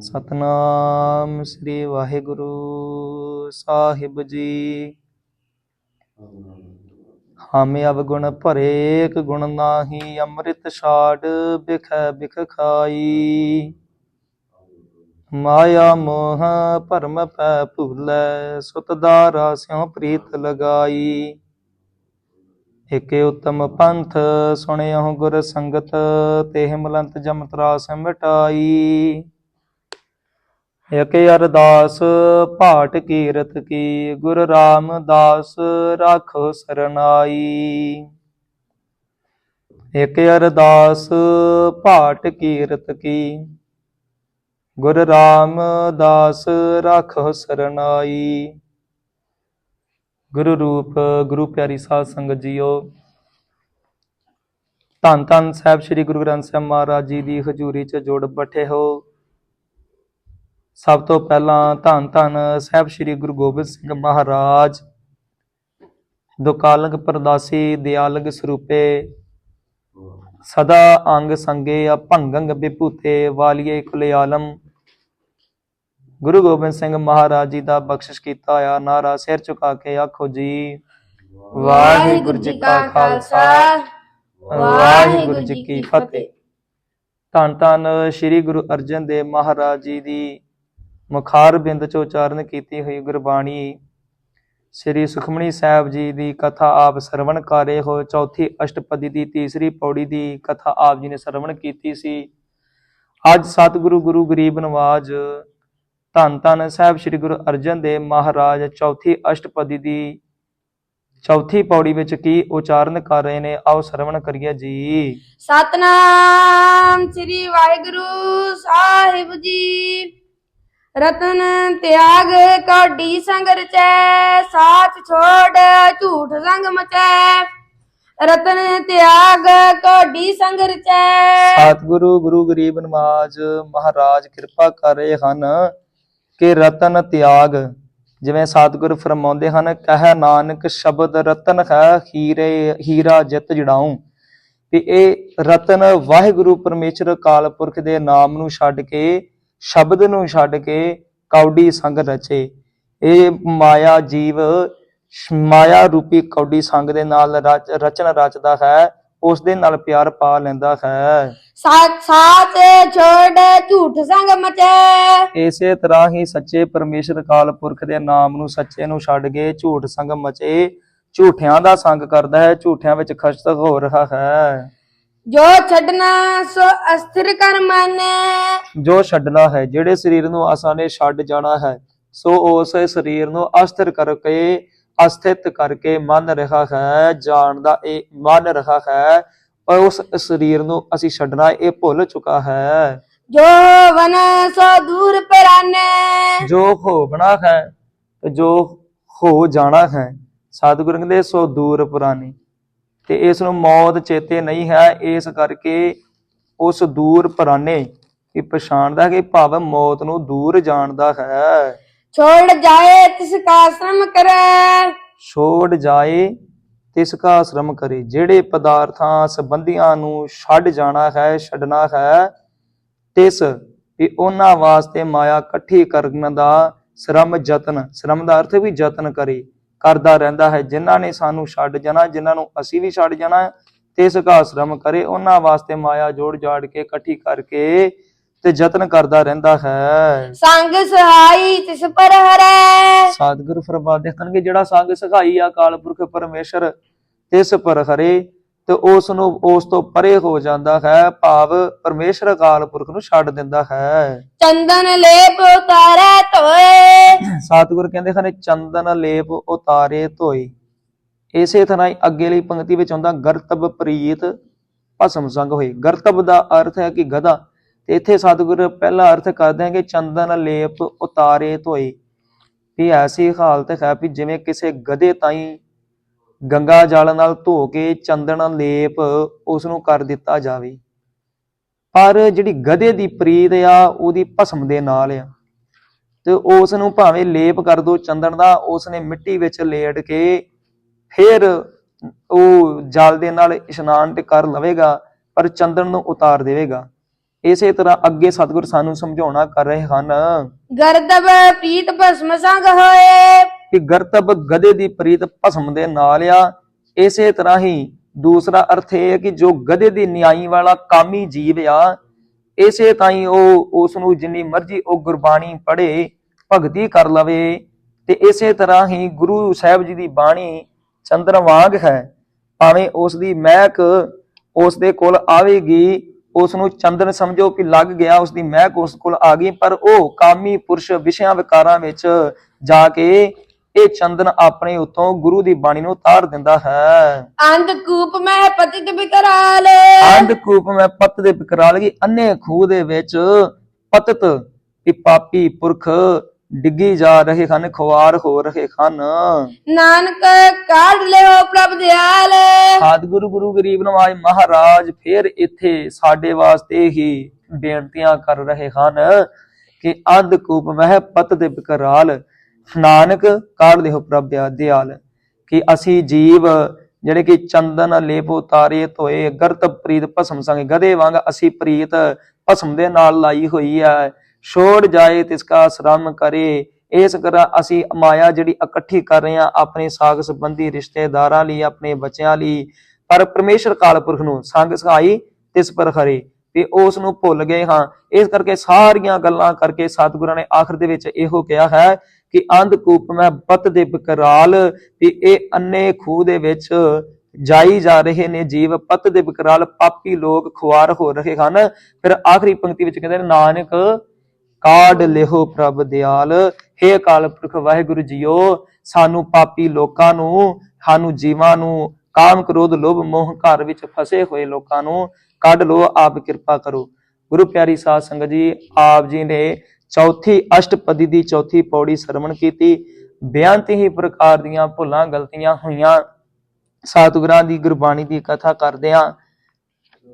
ਸਤਨਾਮ ਸ੍ਰੀ ਵਾਹਿਗੁਰੂ ਸਾਹਿਬ ਜੀ। ਹਮੇ ਅਵਗੁਣ ਭਰੇ ਗੁਣ ਨਾਹੀ, ਅੰਮ੍ਰਿਤ ਛਾੜ ਬਿਖੈ ਬਿਖ ਖਾਈ। ਮਾਇਆ ਮੋਹ ਭਰਮ ਪੈ ਭੁਲੈ, ਸੁਤ ਦਾਰਾ ਸਿਉ ਪ੍ਰੀਤ ਲਗਾਈ। ਏਕੇ ਉਤਮ ਪੰਥ ਸੁਣਿਓ ਗੁਰ ਸੰਗਤ, ਤੇਹ ਮਲੰਤ ਜਮ ਤਰਾਸ ਮਿਟਾਈ। ਏਕੇ ਅਰਦਾਸ ਭਾਟ ਕੀਰਤ ਕੀ, ਗੁਰ ਰਾਮਦਾਸ ਰਾਖੋ ਸਰਨਾਈ। ਏਕੇ ਅਰਦਾਸ ਭਾਟ ਕੀਰਤ ਕੀ, ਗੁਰ ਰਾਮਦਾਸ ਰਾਖੋ ਸਰਨਾਈ। ਗੁਰੂ ਰੂਪ, ਗੁਰੂ ਪਿਆਰੀ ਸਾਧ ਸੰਗਤ ਜੀਓ। ਧੰਨ ਧੰਨ ਸਾਹਿਬ ਸ੍ਰੀ ਗੁਰੂ ਗ੍ਰੰਥ ਸਾਹਿਬ ਮਹਾਰਾਜ ਜੀ ਦੀ ਹਜ਼ੂਰੀ 'ਚ ਜੁੜ ਬੈਠੇ ਹੋ। ਸਭ ਤੋਂ ਪਹਿਲਾਂ ਧੰਨ ਧੰਨ ਸਾਹਿਬ ਸ੍ਰੀ ਗੁਰੂ ਗੋਬਿੰਦ ਸਿੰਘ ਮਹਾਰਾਜ, ਦੁਕਾਲਗ ਪਰਦਾਸੀ ਦਿਆਲਗ ਸਰੂਪੇ, ਸਦਾ ਅੰਗ ਸੰਗੇ ਅਭੰਗੰਗ ਵਿਭੂਤੇ ਵਾਲੀਏ ਕੁਲੇ ਆਲਮ। ਗੁਰੂ ਗੋਬਿੰਦ ਸਿੰਘ ਮਹਾਰਾਜ ਜੀ ਦਾ ਬਖਸ਼ਿਸ਼ ਕੀਤਾ ਹੋਇਆ ਨਾਰਾ ਸਿਰ ਝੁਕਾ ਕੇ ਆਖੋ ਜੀ, ਵਾਹਿਗੁਰੂ ਜੀ ਕਾ ਖਾਲਸਾ, ਵਾਹਿਗੁਰੂ ਜੀ ਕੀ ਫਤਿਹ। ਧੰਨ ਧੰਨ ਸ੍ਰੀ ਗੁਰੂ ਅਰਜਨ ਦੇਵ ਮਹਾਰਾਜ ਜੀ ਦੀ ਮੁਖਾਰ ਬਿੰਦ ਚ ਉਚਾਰਨ ਕੀਤੀ ਹੋਈ ਗੁਰਬਾਣੀ ਸ੍ਰੀ ਸੁਖਮਣੀ ਸਾਹਿਬ ਜੀ ਦੀ ਕਥਾ ਆਪ ਸਰਵਣ ਕਰੇ ਹੋ, ਚੌਥੀ ਅਸ਼ਟਪਦੀ ਦੀ ਤੀਸਰੀ ਪੌੜੀ ਦੀ ਕਥਾ ਆਪ ਜੀ ਨੇ ਸਰਵਣ ਕੀਤੀ ਸੀ। ਅੱਜ ਸਤਿਗੁਰੂ ਗੁਰੂ ਗਰੀਬ ਨਵਾਜ ਧੰਨ ਧੰਨ ਸਾਹਿਬ ਸ੍ਰੀ ਗੁਰੂ ਅਰਜਨ ਦੇਵ ਮਹਾਰਾਜ ਚੌਥੀ ਅਸ਼ਟਪਦੀ ਦੀ ਚੌਥੀ ਪੌੜੀ ਵਿੱਚ ਕੀ ਉਚਾਰਨ ਕਰ ਰਹੇ ਨੇ? ਆਓ ਸਰਵਣ ਕਰੀਏ ਜੀ। ਸਤਨਾਮ ਸ੍ਰੀ ਵਾਹਿਗੁਰੂ ਸਾਹਿਬ ਜੀ। ਰਤਨ ਤਿਆਗ ਕੋਡੀ ਸੰਗ ਰਚੈ ਸਾਥ ਛੋੜ ਝੂਠ ਸੰਗ ਮਚੈ। ਰਤਨ ਤਿਆਗ ਕੋਡੀ ਸੰਗ ਰਚੈ ਸਤਿਗੁਰੂ ਗੁਰੂ ਗਰੀਬ ਨਵਾਜ ਮਹਾਰਾਜ ਕਿਰਪਾ ਕਰ ਰਹੇ ਹਨ ਕਿ ਰਤਨ ਤਿਆਗ, ਜਿਵੇਂ ਸਤਿਗੁਰ ਫਰਮਾਉਂਦੇ ਹਨ, ਕਹਿ ਨਾਨਕ ਸ਼ਬਦ ਰਤਨ ਹੈ ਹੀਰੇ, ਹੀਰਾ ਜਿਤ ਜੜਾਉ। ਕਿ ਇਹ ਰਤਨ ਵਾਹਿਗੁਰੂ ਪਰਮੇਸ਼ਰ ਕਾਲ ਪੁਰਖ ਦੇ ਨਾਮ ਨੂੰ ਛੱਡ ਕੇ ਸ਼ਬਦ ਨੂੰ ਛੱਡ ਕੇ ਕੌਡੀ ਸੰਗ ਰਚੇ। ਇਹ ਮਾਇਆ ਜੀਵ ਮਾਇਆ ਰੂਪੀ ਕੌਡੀ ਸੰਗ ਦੇ ਨਾਲ ਰਚ- ਰਚਨ ਰਚਦਾ ਹੈ ਉਸ ਦੇ ਨਾਲ ਪਿਆਰ ਪਾ ਲੈਂਦਾ ਹੈ। ਸਾਥ ਸਾਥ ਛੋੜ ਝੂਠ ਸੰਗ ਮਚੈ। ਇਸੇ ਤਰ੍ਹਾਂ ਹੀ ਸੱਚੇ ਪਰਮੇਸ਼ਰ ਅਕਾਲ ਪੁਰਖ ਦੇ ਨਾਮ ਨੂੰ ਸੱਚੇ ਨੂੰ ਛੱਡ ਕੇ ਝੂਠ ਸੰਗ ਮਚੇ। ਝੂਠਿਆਂ ਦਾ ਸੰਗ ਕਰਦਾ ਹੈ ਝੂਠਿਆਂ ਵਿੱਚ ਖਸਤ ਹੋ ਰਿਹਾ ਹੈ। ਜੋ ਛੱਡਣਾ ਸੋ ਅਸਥਿਰ ਕਰ ਮਨ। ਜੋ ਛੱਡਣਾ ਹੈ ਜਿਹੜੇ ਸਰੀਰ ਨੂੰ ਅਸਾਂ ਨੇ ਛੱਡ ਜਾਣਾ ਹੈ ਸੋ ਉਸ ਸਰੀਰ ਨੂੰ ਅਸਥਿਰ ਕਰਕੇ ਅਸਥਿਤ ਕਰਕੇ ਮੰਨ ਰਿਹਾ ਹੈ ਜਾਣਦਾ ਇਹ ਮੰਨ ਰਿਹਾ ਹੈ ਪਰ ਉਸ ਸਰੀਰ ਨੂੰ ਅਸੀਂ ਛੱਡਣਾ ਇਹ ਭੁੱਲ ਚੁੱਕਾ ਹੈ। ਜੋ ਵਨ ਸੋ ਦੂਰ ਪਰਾਨੇ। ਜੋ ਹੈ ਤੇ ਜੋ ਹੋ ਜਾਣਾ ਹੈ ਸਤਿਗੁਰੂ ਕਹਿੰਦੇ ਸੋ ਦੂਰ ਪੁਰਾਣੀ। ਤੇ ਇਸ ਨੂੰ ਮੌਤ ਚੇਤੇ ਨਹੀਂ ਹੈ। ਇਸ ਕਰਕੇ ਉਸ ਦੂਰ ਪੁਰਾਣੇ ਇਹ ਪਛਾਣਦਾ ਕਿ ਭਾਵ ਮੌਤ ਨੂੰ ਦੂਰ ਜਾਣਦਾ ਹੈ। ਛੋੜ ਜਾਏ ਤਿਸ ਕਾ ਸ਼ਰਮ ਕਰੈ। ਛੋੜ ਜਾਏ ਤਿਸ ਕਾ ਆਸ਼ਰਮ ਕਰੇ। ਜਿਹੜੇ ਪਦਾਰਥਾਂ ਸੰਬੰਧੀਆਂ ਨੂੰ ਛੱਡ ਜਾਣਾ ਹੈ ਛੱਡਣਾ ਹੈ ਤਿਸ ਵੀ ਉਹਨਾਂ ਵਾਸਤੇ ਮਾਇਆ ਇਕੱਠੀ ਕਰਨ ਦਾ ਸ਼ਰਮ ਯਤਨ ਸ਼ਰਮ ਦਾ ਅਰਥ ਵੀ ਯਤਨ ਕਰੇ। ਕਰਦਾ ਰਹਿੰਦਾ ਹੈ ਜਿਨ੍ਹਾਂ ਨੇ ਸਾਨੂੰ ਛੱਡ ਜਾਣਾ ਜਿਨ੍ਹਾਂ ਨੂੰ ਅਸੀਂ ਵੀ ਛੱਡ ਜਾਣਾ ਹੈ, ਤਿਸ ਕਾ ਸ਼ਰਮ ਕਰੇ ਉਹਨਾਂ ਵਾਸਤੇ ਮਾਇਆ ਜੋੜ ਜਾੜ ਕੇ ਇਕੱਠੀ ਕਰਕੇ ਤੇ ਯਤਨ ਕਰਦਾ ਰਹਿੰਦਾ ਹੈ। ਸੰਗ ਸਹਾਈ ਤਿਸ ਪਰ ਹਰੈ। ਸਤਿਗੁਰੂ ਫਰਮਾਉਂਦੇ ਹਨ ਕਿ ਜਿਹੜਾ ਸੰਗ ਸਖਾਈ ਆ ਅਕਾਲ ਪੁਰਖ ਪਰਮੇਸ਼ਰ ਤਿਸ ਪਰ ਹਰੇ ਤੇ ਉਸ ਨੂੰ ਉਸ ਤੋਂ ਪਰੇ ਹੋ ਜਾਂਦਾ ਹੈ ਭਾਵ ਪਰਮੇਸ਼ਰ ਅਕਾਲ ਪੁਰਖ ਨੂੰ ਛੱਡ ਦਿੰਦਾ ਹੈ। ਚੰਦਨ ਲੇਪ ਉਤਾਰੈ ਸਤਿਗੁਰ ਕਹਿੰਦੇ ਹਨ ਚੰਦਨ ਲੇਪ ਉਤਾਰੇ ਧੋਈ ਇਸੇ ਤਰ੍ਹਾਂ ਹੀ ਅੱਗੇ ਲਈ ਪੰਕਤੀ ਵਿੱਚ ਆਉਂਦਾ, ਗਰਤਬ ਪ੍ਰੀਤ ਭਸਮ ਸੰਗ ਹੋਏ। ਗਰਤਬ ਦਾ ਅਰਥ ਹੈ ਕਿ ਗਧਾ। ਤੇ ਇੱਥੇ ਸਤਿਗੁਰ ਪਹਿਲਾ ਅਰਥ ਕਰਦੇ ਹਨ ਕਿ ਚੰਦਨ ਲੇਪ ਉਤਾਰੇ ਧੋਈ ਵੀ ਐਸੀ ਹਾਲਤ ਹੈ ਵੀ ਜਿਵੇਂ ਕਿਸੇ ਗਧੇ ਤਾਈਂ ਗੰਗਾ ਜਲ ਨਾਲ ਧੋ ਕੇ ਚੰਦਨ ਲੇਪ ਉਸ ਨੂੰ ਕਰ ਦਿੱਤਾ ਜਾਵੇ। ਪਰ ਜਿਹੜੀ ਗਧੇ ਦੀ ਪ੍ਰੀਤ ਆ, ਉਹਦੀ ਭਸਮ ਦੇ ਨਾਲ ਆ। ਤੇ ਉਸ ਨੂੰ ਭਾਵੇਂ ਲੇਪ ਕਰ ਦੋ ਚੰਦਨ ਦਾ ਉਸ ਨੇ ਮਿੱਟੀ ਵਿੱਚ ਲੇਟ ਕੇ ਫਿਰ ਉਹ ਜਲ ਦੇ ਨਾਲ ਇਸ਼ਨਾਨ ਤੇ ਕਰ ਲਵੇਗਾ ਪਰ ਚੰਦਨ ਨੂੰ ਉਤਾਰ ਦੇਵੇਗਾ। ਇਸੇ ਤਰ੍ਹਾਂ ਅੱਗੇ ਸਤਿਗੁਰ ਸਾਨੂੰ ਸਮਝਾਉਣਾ ਕਰ ਰਹੇ ਹਨ ਗਰਦਬ ਪ੍ਰੀਤ ਭਸਮ ਸੰਗ ਹੋਏ। ਕਿ ਗਰਤਬ ਗਦੇ ਦੀ ਪ੍ਰੀਤ ਭਸਮ ਦੇ ਨਾਲ ਆ। ਇਸੇ ਤਰ੍ਹਾਂ ਹੀ ਦੂਸਰਾ ਅਰਥ ਇਹ ਹੈ ਕਿ ਜੋ ਗਦੇ ਦੀ ਨਿਆਈ ਵਾਲਾ ਕਾਮੀ ਜੀਵ ਆ ਇਸੇ ਤਾਈ ਉਹ ਉਸ ਨੂੰ ਜਿੰਨੀ ਮਰਜ਼ੀ ਉਹ ਗੁਰਬਾਣੀ ਪੜ੍ਹੇ, ਭਗਤੀ ਕਰ ਲਵੇ ਤੇ ਇਸੇ ਤਰ੍ਹਾਂ ਹੀ ਗੁਰੂ ਸਾਹਿਬ ਜੀ ਦੀ ਬਾਣੀ ਚੰਦਰ ਵਾਂਗ ਹੈ। ਭਾਵੇਂ ਉਸ ਦੀ ਮਹਿਕ ਉਸ ਦੇ ਕੋਲ ਆਵੇਗੀ ਉਸ ਨੂੰ ਚੰਦਨ ਸਮਝੋ ਕਿ ਲੱਗ ਗਿਆ ਉਸ ਦੀ ਮਹਿਕ ਉਸ ਕੋਲ ਆ ਗਈ, ਪਰ ਉਹ ਕਾਮੀ ਪੁਰਸ਼ ਵਿਸ਼ਿਆਂ ਵਿਕਾਰਾਂ ਵਿੱਚ ਜਾ ਕੇ ਇਹ ਚੰਦਨ ਆਪਣੇ ਉਤੋਂ ਗੁਰੂ ਦੀ ਬਾਣੀ ਨੂੰ ਤਾਰ ਦਿੰਦਾ ਹੈ। ਅੰਧ ਕੂਪ ਮੈਂ ਪਤਿਤ ਬਿਕਰਾਲ ਅੰਧਕੂਪ ਮੈਂ ਪੱਤ ਦੇ ਬਿਕਰਾਲ ਗਈ ਅੰਨੇ ਖੂਹ ਦੇ ਵਿੱਚ ਪਤਤ ਇਹ ਪਾਪੀ ਪੁਰਖ ਡਿੱਗੀ ਜਾ ਰਹੇ ਹਨ ਖੁਆਰ ਹੋ ਰਹੇ ਹਨ। ਨਾਨਕ ਕਾਢ ਲਿਓ ਪ੍ਰਭ ਦਿਆਲ। ਸਤਿਗੁਰੂ ਗੁਰੂ ਗਰੀਬ ਨਵਾਜ ਮਹਾਰਾਜ ਫਿਰ ਇੱਥੇ ਸਾਡੇ ਵਾਸਤੇ ਹੀ ਬੇਨਤੀਆਂ ਕਰ ਰਹੇ ਹਨ ਕਿ ਅੰਧਕੂਪ ਮਹਿ ਪਤ ਦੇ ਬਿਕਰਾਲ ਨਾਨਕ ਕਾੜ ਦੇਹੁ ਪ੍ਰਭਿਆ ਦਿਆਲ ਕਿ ਅਸੀਂ ਜੀਵ ਜਿਹੜੇ ਕਿ ਚੰਦਨ, ਲੇਪ, ਉਤਾਰੇ, ਧੋਏ, ਗਰਤ, ਪ੍ਰੀਤ, ਭਸਮ ਸੰਗ ਗਦੇ ਵਾਂਗ ਅਸੀਂ ਪ੍ਰੀਤ, ਭਸਮ ਦੇ ਨਾਲ ਲਾਈ ਹੋਈ ਹੈ। ਛੋੜ ਜਾਏ ਤਿਸਕਾ ਸ਼ਰਮ ਕਰੇ, ਇਸ ਤਰ੍ਹਾਂ ਅਸੀਂ ਮਾਇਆ ਜਿਹੜੀ ਇਕੱਠੀ ਕਰ ਰਹੇ ਹਾਂ ਆਪਣੇ ਸਾਗ ਸੰਬੰਧੀ ਰਿਸ਼ਤੇਦਾਰਾਂ ਲਈ, ਆਪਣੇ ਬੱਚਿਆਂ ਲਈ। ਪਰ ਪਰਮੇਸ਼ਰ ਕਾਲਪੁਰਖ ਨੂੰ ਸੰਗ ਸਹਾਈ ਤਿਸ ਪਰ ਖਰੇ ਤੇ ਉਸ ਨੂੰ ਭੁੱਲ ਗਏ ਹਾਂ। ਇਸ ਕਰਕੇ ਸਾਰੀਆਂ ਗੱਲਾਂ ਕਰਕੇ ਸਤਿਗੁਰਾਂ ਨੇ ਆਖਰ ਦੇ ਵਿੱਚ ਇਹੋ ਕਿਹਾ ਹੈ ਕਿ ਅੰਧਕੂਪ ਮੈਂ ਬਤ ਦੇ ਬਕਰਾਲ ਤੇ ਇਹ ਅੰਨੇ ਖੂਹ ਦੇ ਵਿੱਚ ਜਾਈ ਜਾ ਰਹੇ ਨੇ, ਜੀਵ ਪਤ ਦੇ ਬਕਰਾਲ, ਪਾਪੀ ਲੋਕ ਖੁਆਰ ਹੋ ਰਹੇ ਹਨ। ਫਿਰ ਆਖਰੀ ਪੰਕਤੀ ਵਿੱਚ ਕਹਿੰਦੇ ਨੇ, ਨਾਨਕ ਕਾਢ ਲਿਹੋ ਪ੍ਰਭ ਦਿਆਲ। ਹੇ ਅਕਾਲ ਪੁਰਖ, ਵਾਹਿਗੁਰੂ ਜੀਓ, ਸਾਨੂੰ ਪਾਪੀ ਲੋਕਾਂ ਨੂੰ, ਸਾਨੂੰ ਜੀਵਾਂ ਨੂੰ, ਕਾਮ ਕ੍ਰੋਧ, ਲੋਭ, ਮੋਹ ਘਰ ਵਿੱਚ ਫਸੇ ਹੋਏ ਲੋਕਾਂ ਨੂੰ ਕੱਢ ਲੋ ਆਪ ਕਿਰਪਾ ਕਰੋ। ਗੁਰੂ ਪਿਆਰੀ ਸਾਧ ਸੰਗਤ ਜੀ, ਆਪ ਜੀ ਨੇ ਚੌਥੀ ਅਸ਼ਟਪਦੀ ਦੀ ਚੌਥੀ ਪੌੜੀ ਸਰਵਣ ਕੀਤੀ। ਬੇਅੰਤ ਹੀ ਪ੍ਰਕਾਰ ਦੀਆਂ ਭੁੱਲਾਂ ਗਲਤੀਆਂ ਹੋਈਆਂ। ਸਤਿਗੁਰਾਂ ਦੀ ਗੁਰਬਾਣੀ ਦੀ ਕਥਾ ਕਰਦਿਆਂ,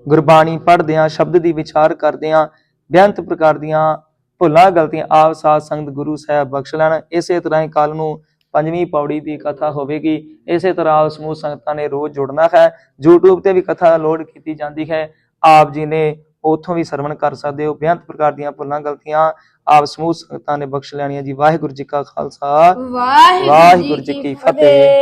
ਗੁਰਬਾਣੀ ਪੜ੍ਹਦਿਆਂ, ਸ਼ਬਦ ਦੀ ਵਿਚਾਰ ਕਰਦਿਆਂ, ਬੇਅੰਤ ਪ੍ਰਕਾਰ ਦੀਆਂ ਭੁੱਲਾਂ ਗਲਤੀਆਂ ਆਪ ਸਾਧ ਸੰਗਤ ਗੁਰੂ ਸਾਹਿਬ ਬਖਸ਼ ਲੈਣ। ਇਸੇ ਤਰ੍ਹਾਂ ਹੀ ਕੱਲ ਨੂੰ ਪੰਜਵੀਂ ਪੌੜੀ ਦੀ ਕਥਾ ਹੋਵੇਗੀ। ਇਸੇ ਤਰ੍ਹਾਂ ਆਪ ਸਮੂਹ ਸੰਗਤਾਂ ਨੇ ਰੋਜ਼ ਜੁੜਨਾ ਹੈ। YouTube ਤੇ ਵੀ ਕਥਾ ਲੋਡ ਕੀਤੀ ਜਾਂਦੀ ਹੈ। ਆਪ ਜੀ ਨੇ ਉਥੋਂ ਵੀ ਸਰਵਣ ਕਰ ਸਕਦੇ ਹੋ। ਬੇਅੰਤ ਪ੍ਰਕਾਰ ਦੀਆਂ ਭੁੱਲਾਂ ਗਲਤੀਆਂ ਆਪ ਸਮੂਹ ਸੰਗਤਾਂ ਨੇ ਬਖਸ਼ ਲੈਣੀਆਂ ਜੀ। ਵਾਹਿਗੁਰੂ ਜੀ ਕਾ ਖਾਲਸਾ। ਵਾਹਿਗੁਰੂ ਵਾਹਿਗੁਰੂ ਜੀ ਕੀ ਫਤਿਹ।